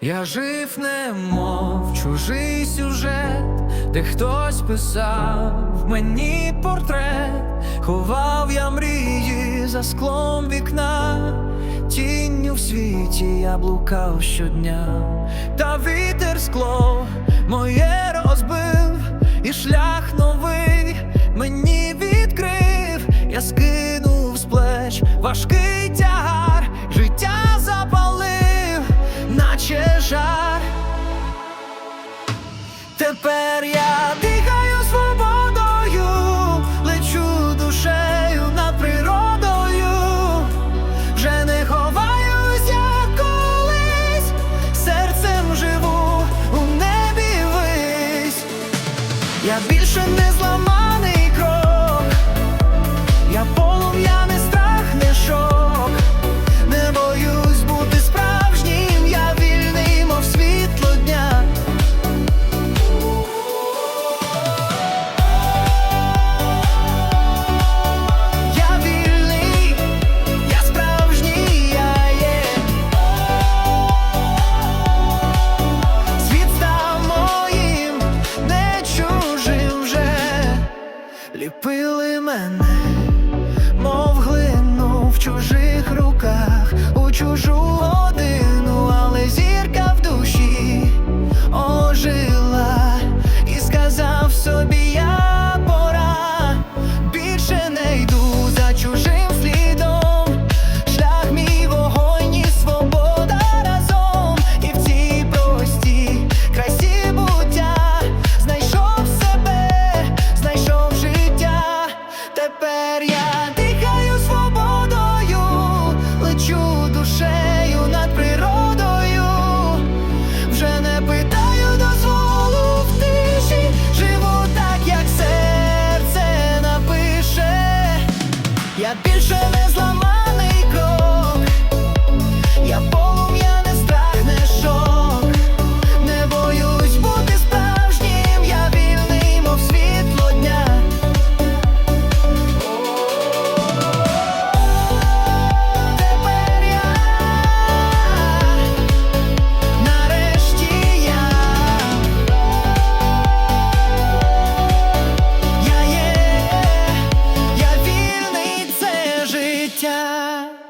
Я жив немов чужий сюжет, де хтось писав мені портрет, ховав я мрії за склом вікна, тінню в світі я блукав щодня, та вітер скло моє розбив, і шлях новий Тепер я дихаю свободою, лечу душею над природою, вже не ховаюся колись, серцем живу у небі вись, я більше не зламаю. Пили мене, мов глину в чужих руках, у чужу. життя.